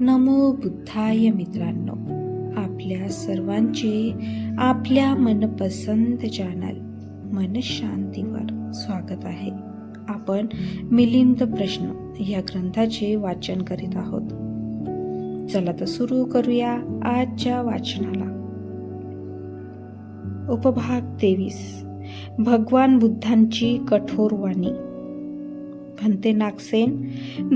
नमो बुद्धाय मित्रांनो आपल्या सर्वांचे आपल्या मनपसंत चॅनल मनशांतीवर स्वागत आहे. आपण मिलिंद प्रश्न या ग्रंथाचे वाचन करीत आहोत. चला तर सुरू करूया आजच्या वाचनाला. उपभाग तेवीस. भगवान बुद्धांची कठोर वाणी. भंते नागसेन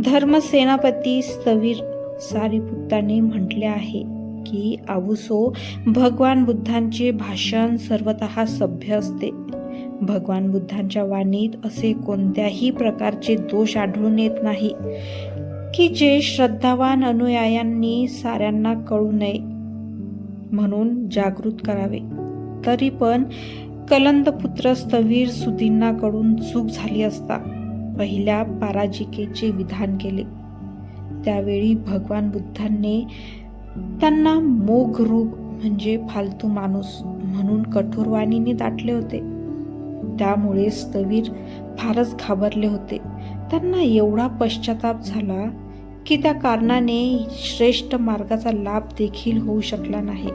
धर्मसेनापती स्थवीर सारीपुत्ताने म्हटले आहे की आवुसो भगवान बुद्धांचे भाषण सर्वतः सभ्य असते. भगवान बुद्धांच्या वाणीत असे कोणत्याही प्रकारचे दोष आढळून येत नाही की जे श्रद्धावान अनुयायांनी साऱ्यांना कळू नये म्हणून जागृत करावे. तरी पण कलंदपुत्र स्थवीर सुदींनाकडून चूक झाली असता पहिल्या पराजिकेचे विधान केले. त्यावेळी भगवान बुद्धांनी त्यांना मोघ रूप म्हणजे फालतू माणूस म्हणून कठोर वाणीने दाटले होते. त्यामुळे स्थवीर फारच घाबरले होते. त्यांना एवढा पश्चाताप झाला की त्या कारणाने श्रेष्ठ मार्गाचा लाभ देखील होऊ शकला नाही.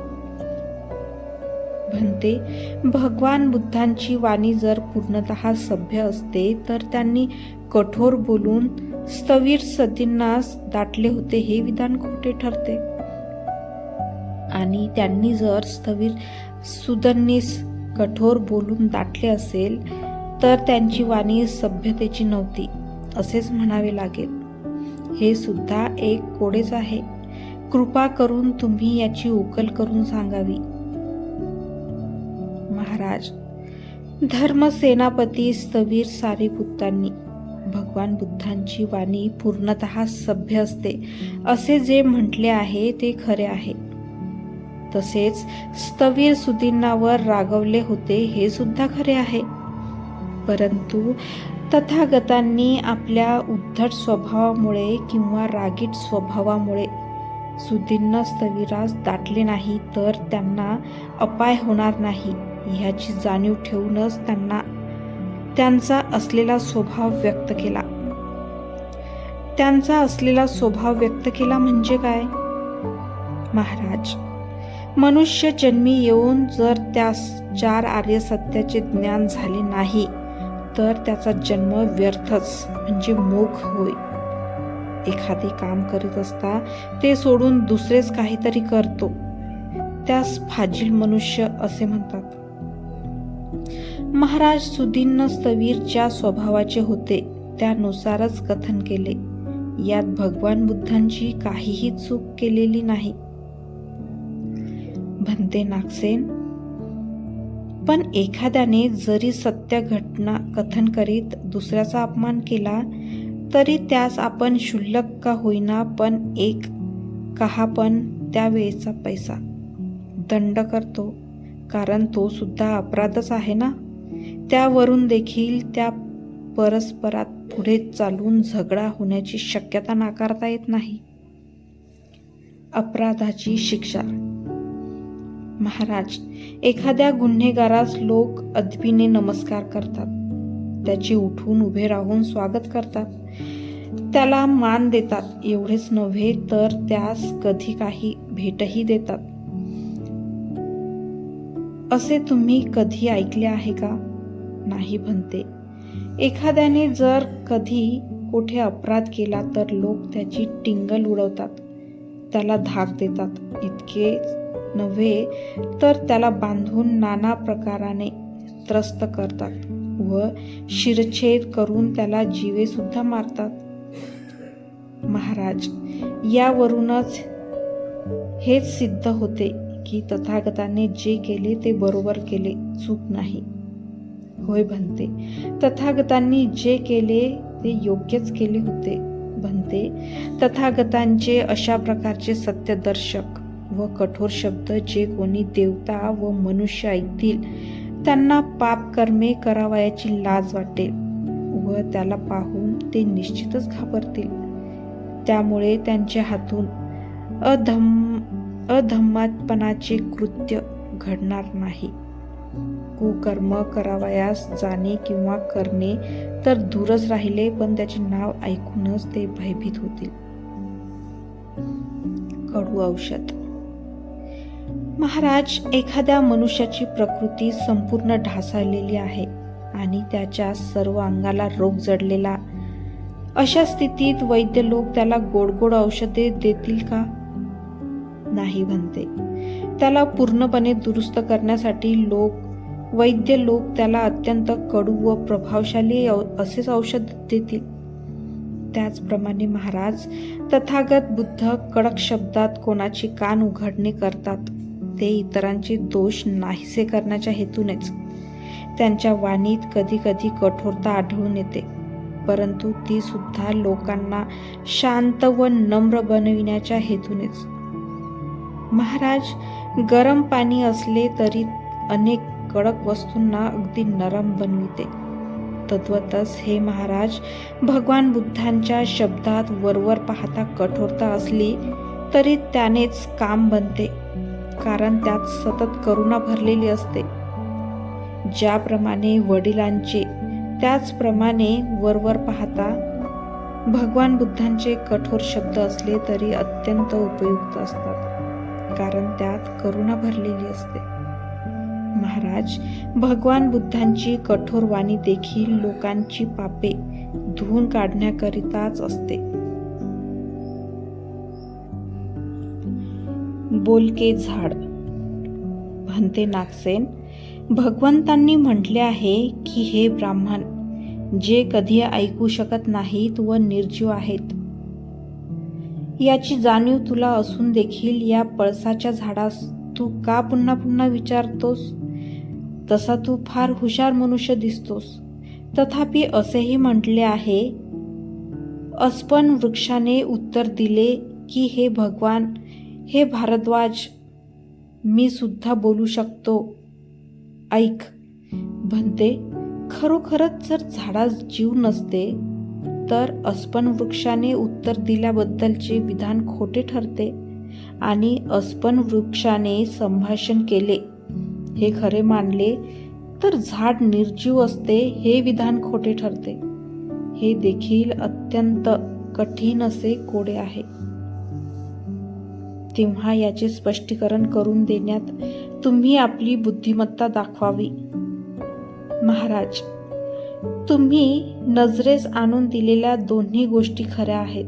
म्हणते भगवान बुद्धांची वाणी जर पूर्णतः सभ्य असते तर त्यांनी कठोर बोलून स्थवीर सतींनास दाटले होते हे विधान खोटे ठरते. आणि त्यांनी जर स्थवीर सुदन्नीस कठोर बोलून दाटले असेल तर त्यांची वाणी सभ्यतेची नव्हती असेच म्हणावे लागेल. हे सुद्धा एक कोडेच आहे. कृपा करून तुम्ही याची उकल करून सांगावी. महाराज धर्मसेनापती स्थवीर सारीपुत्तांनी भगवान बुद्धांची वाणी पूर्णतः सभ्य असते. असे जे म्हटले आहे ते खरे आहे. तसेच स्थवीर सुदींनावर रागवले होते हे सुद्धा खरे आहे. परंतु तथागतांनी आपल्या उद्धट स्वभावामुळे किंवा रागीट स्वभावामुळे सुदींना स्थविरास दाटले नाही तर त्यांना अपाय होणार नाही ह्याची जाणीव ठेवूनच त्यांना त्यांचा असलेला स्वभाव व्यक्त केला. त्यांचा असलेला स्वभाव व्यक्त केला म्हणजे काय? महाराज मनुष्य जन्मी येऊन जर त्यास चार आर्य सत्याचे ज्ञान झाले नाही तर त्याचा जन्म व्यर्थच म्हणजे मोख होय. एखादे काम करीत असता ते सोडून दुसरेच काहीतरी करतो. त्यास फाजील मनुष्य असे म्हणतात. महाराज सुदीन सवीरच्या ज्या स्वभावाचे होते त्यानुसारच कथन केले. यात भगवान बुद्धांची काहीही चूक केलेली नाही. भंते नागसेन पण एखाद्याने जरी सत्य घटना कथन करीत दुसऱ्याचा अपमान केला तरी त्यास आपण शुल्लक का होईना पण एक कहा पण त्यावेळेचा पैसा. दंड करतो कारण तो सुद्धा अपराधच आहे ना? त्यावरून देखील त्या परस्परात पुढे चालून झगडा होण्याची शक्यता नाकारता येत नाही. अपराधाची शिक्षा. महाराज एखाद्या गुन्हेगारास लोक अदबीने नमस्कार करतात. त्याचे उठून उभे राहून स्वागत करतात. त्याला मान देतात. एवढेच नव्हे तर त्यास कधी काही भेटही देतात. असे तुम्ही कधी ऐकले आहे का? नाही म्हणते. एखाद्याने जर कधी कुठे अपराध केला तर लोक त्याची टिंगल उडवतात. त्याला धाक देतात. इतके नव्हे तर त्याला बांधून नाना प्रकाराने त्रस्त करतात व शिरछेद करून त्याला जीवे सुद्धा मारतात. महाराज यावरूनच हेच सिद्ध होते की तथागताने जे केले ते बरोबर केले. चूक नाही. होय बनते. तथागतांनी जे केले ते योग्यच केले होते बनते. तथागतांचे अशा प्रकारचे सत्यदर्शक व कठोर शब्द जे कोणी देवता व मनुष्य ऐकतील त्यांना पाप कर्मे करावयाची लाज वाटेल व त्याला पाहून ते निश्चितच घाबरतील. त्यामुळे त्यांच्या हातून अधम अधम्मातपणाचे कृत्य घडणार नाही. कुकर्म करावयास जाणे किंवा करणे तर दूरच राहिले पण त्याचे नाव ऐकूनच ते भयभीत होतील. कडू औषध. महाराज एखाद्या मनुष्याची प्रकृती संपूर्ण ढासळलेली आहे आणि त्याच्या सर्व अंगाला रोग जडलेला. अशा स्थितीत वैद्य लोक त्याला गोड गोड औषधे देतील का? नाही म्हणते. त्याला पूर्णपणे दुरुस्त करण्यासाठी लोक वैद्य लोक त्याला अत्यंत कडू व प्रभावशाली औ- असेच औषध देतील. त्याचप्रमाणे महाराज तथागत बुद्ध कडक शब्दात कोणाची कान उघडणी करतात ते इतरांचे दोष नाहीसे करण्याच्या हेतूनेच. त्यांच्या वाणीत कधी कधी कठोरता आढळून येते परंतु ती सुद्धा लोकांना शांत व नम्र बनविण्याच्या हेतूनेच. महाराज गरम पाणी असले तरी अनेक कडक वस्तूंना अगदी नरम बनविते. तत्वतच हे महाराज भगवान बुद्धांच्या शब्दात वरवर पाहता कठोरता असली तरी त्यानेच काम बनते कारण त्यात सतत करुणा भरलेली असते. ज्याप्रमाणे वडिलांचे त्याचप्रमाणे वरवर पाहता भगवान बुद्धांचे कठोर शब्द असले तरी अत्यंत उपयुक्त असतात कारण त्यात करुणा भरलेली असते. महाराज भगवान बुद्धांची कठोर वाणी देखील लोकांची पापे धुवून काढण्याकरिताच असते. बोलके झाड. म्हणते नागसेन भगवंतांनी म्हटले आहे की हे ब्राह्मण जे कधी ऐकू शकत नाहीत व निर्जीव आहेत. याची जाणीव तुला असून देखील या पळसाच्या झाडास तू का पुन्हा पुन्हा विचारतोस? तसा तू फार हुशार मनुष्य दिसतोस. तथापि असेही म्हटले आहे अस्पन वृक्षाने उत्तर दिले की हे भगवान हे भारद्वाज मी सुद्धा बोलू शकतो. ऐक म्हणते खरोखरच जर झाडास जीव नसते तर अस्पन वृक्षाने उत्तर दिल्याबद्दलचे विधान खोटे ठरते आणि अस्पन वृक्षाने संभाषण केले. हे खरे मानले तर झाड निर्जीव असते हे विधान खोटे ठरते. हे देखील अत्यंत कठीण असे कोडे आहे. तेव्हा याचे स्पष्टीकरण करून देण्यात तुम्ही आपली बुद्धिमत्ता दाखवावी. महाराज तुम्ही नजरेस आणून दिलेल्या दोन्ही गोष्टी खऱ्या आहेत.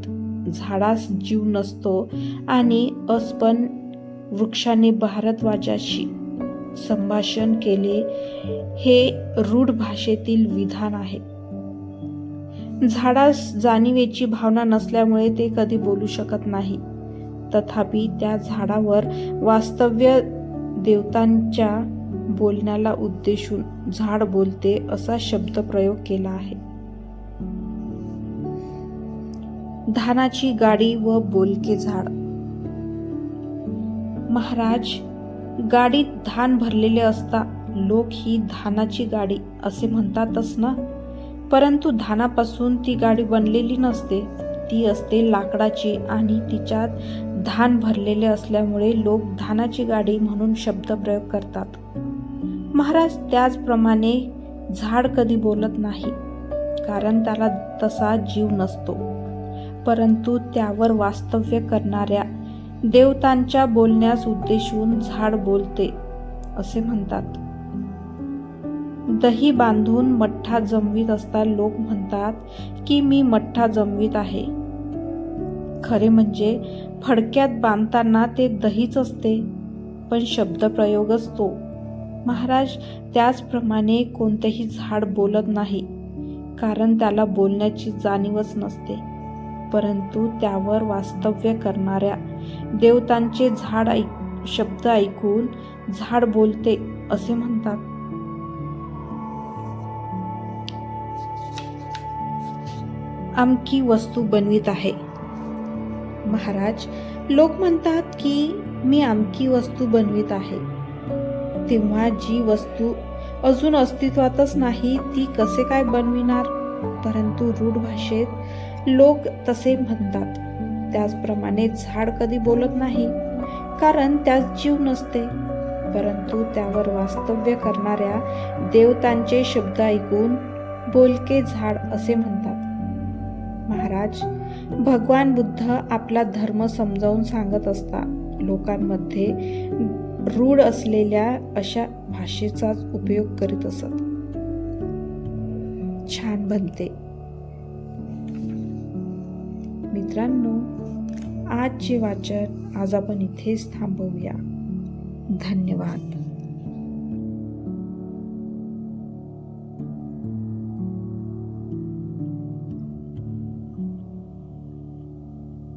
झाडास जीव नसतो आणि अस्पन वृक्षाने भारद्वाजाशी संभाषण केले हे रूढ भाषेतील विधान आहे. झाडास जाणीवेची भावना नसल्यामुळे ते कधी बोलू शकत नाही. तथापि त्या झाडावर वास्तव्य देवतांच्या बोलण्याला उद्देशून झाड बोलते असा शब्द प्रयोग केला आहे. धानाची गाडी व बोलके झाड. महाराज गाडीत धान भरलेले असता लोक ही धानाची गाडी असे म्हणतातच ना? परंतु धानापासून ती गाडी बनलेली नसते. ती असते लाकडाची आणि तिच्यात धान भरलेले असल्यामुळे लोक धानाची गाडी म्हणून शब्द प्रयोग करतात. महाराज त्याचप्रमाणे झाड कधी बोलत नाही कारण त्याला तसा जीव नसतो. परंतु त्यावर वास्तव्य करणाऱ्या देवतांच्या बोलण्यास उद्देशून झाड बोलते असे म्हणतात. दही बांधून मठ्ठा जमवीत असता लोक म्हणतात की मी मठ्ठा जमवीत आहे. खरे म्हणजे फडक्यात बांधताना ते दहीच असते पण शब्दप्रयोगच तो महाराज त्याचप्रमाणे कोणतेही झाड बोलत नाही कारण त्याला बोलण्याची जाणीवच नसते परंतु त्यावर वास्तव्य करणाऱ्या देवतांचे झाड ऐक शब्द ऐकून झाड बोलते असे म्हणतात. आमकी वस्तू बनवित आहे. महाराज लोक म्हणतात की मी आमकी वस्तू बनवित आहे. तेव्हा जी वस्तू अजून अस्तित्वातच नाही ती कसे काय बनविणार? परंतु रूढ भाषेत लोक तसे म्हणतात. त्याचप्रमाणे झाड कधी बोलत नाही कारण त्यात जीव नसते. परंतु त्यावर वास्तव्य करणाऱ्या देवतांचे शब्द ऐकून बोलके झाड असे म्हणतात. महाराज भगवान बुद्ध आपला धर्म समजावून सांगत असता लोकांमध्ये रूढ असलेल्या अशा भाषेचाच उपयोग करीत असत. छान बनते. मित्रांनो आजचे वाचन आज आपण इथेच थांबवूया. धन्यवाद.